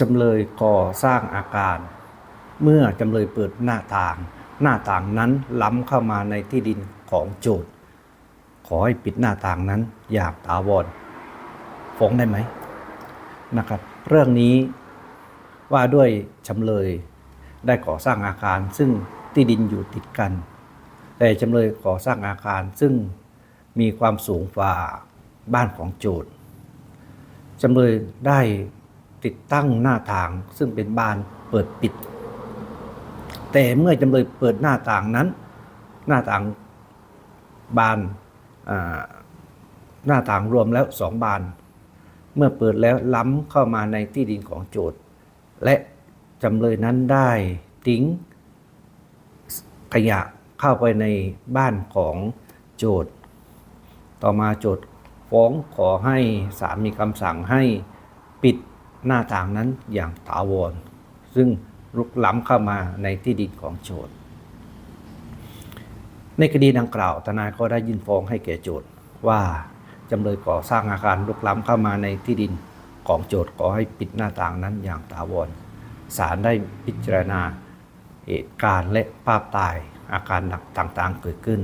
จำเลยก่อสร้างอาการ เมื่อจำเลยเปิดหน้าต่าง หน้าต่างนั้นล้ำเข้ามาในที่ดินของโจทย์ ขอให้ปิดหน้าต่างนั้นอย่างถาวรฟ้องได้ไหมนะครับ เรื่องนี้ว่าด้วยจำเลยได้ก่อสร้างอาคารซึ่งที่ดินอยู่ติดกัน แต่จำเลยก่อสร้างอาคารซึ่งมีความสูงกว่าบ้านของโจทย์จำเลยได้ ติดตั้งหน้าต่าง ซึ่งเป็นบานเปิดปิด แต่เมื่อจำเลยเปิดหน้าต่างนั้น หน้าต่างบานหน้าต่างรวมแล้วสองบาน เมื่อเปิดแล้วล้ำเข้ามาในที่ดินของโจทย์ และจำเลยนั้นได้ทิ้งขยะเข้าไปในบ้านของโจทย์ ต่อมาโจทย์ฟ้องขอให้ศาลมีคำสั่งให้ปิด หน้าต่างนั้นอย่างถาวร ซึ่งลุกล้ำเข้ามาในที่ดินของโจทย์ ในคดีดังกล่าวทนายก็ได้ยื่นฟ้องให้แก่โจทย์ว่าจำเลยก่อสร้างอาคารลุกล้ำเข้ามาในที่ดินของโจทย์ขอให้ปิดหน้าต่างนั้นอย่างถาวรศาลได้พิจารณาเหตุการณ์และภาพถ่ายอาการต่างๆเกิดขึ้น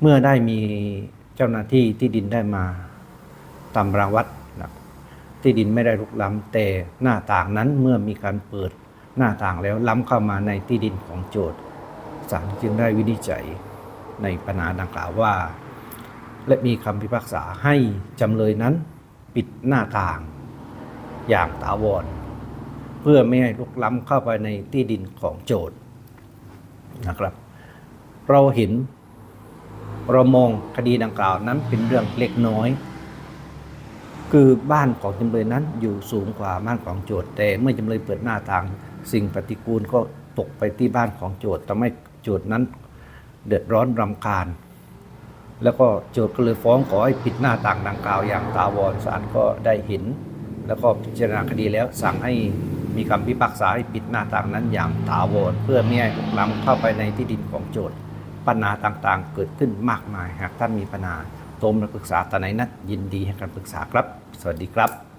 เมื่อได้มีเจ้าหน้าที่ที่ดินได้มาตามรังวัด ที่ดินไม่ได้ลุกล้ำแต่หน้าต่างนั้นเมื่อมีการเปิดหน้าต่างแล้วล้ำเข้ามาในที่ดินของโจทย์ศาลจึงได้วินิจฉัยในปัญหาดังกล่าวว่า และมีคำพิพากษาให้จำเลยนั้นปิดหน้าต่างอย่างถาวร เพื่อไม่ให้ลุกล้ำเข้าไปในที่ดินของโจทย์นะครับ เราเห็นเรามองคดีดังกล่าวนั้นเป็นเรื่องเล็กน้อย คือบ้านของจำเลยนั้นอยู่สูงกว่าบ้านของโจทย์ แต่เมื่อจำเลยเปิดหน้าต่าง สิ่งปฏิกูลก็ตกไปที่บ้านของโจทย์ทำให้โจทย์นั้น เดือดร้อนรำคาญ แล้วก็โจทย์ก็เลยฟ้องขอให้ปิดหน้าต่างดังกล่าวอย่างตาวรศาลก็ได้เห็น แล้วก็พิจารณาคดีแล้วสั่งให้มีคำพิพากษาให้ปิดหน้าต่างนั้นอย่างถาวรเพื่อไม่ให้ลุกล้ำเข้าไปในที่ดินของโจทย์ปัญหาต่างๆ เกิดขึ้นมากมายหากท่านมีปัญหา โทรมาปรึกษาตอนไหนนัดยินดีให้การปรึกษาครับ สวัสดีครับ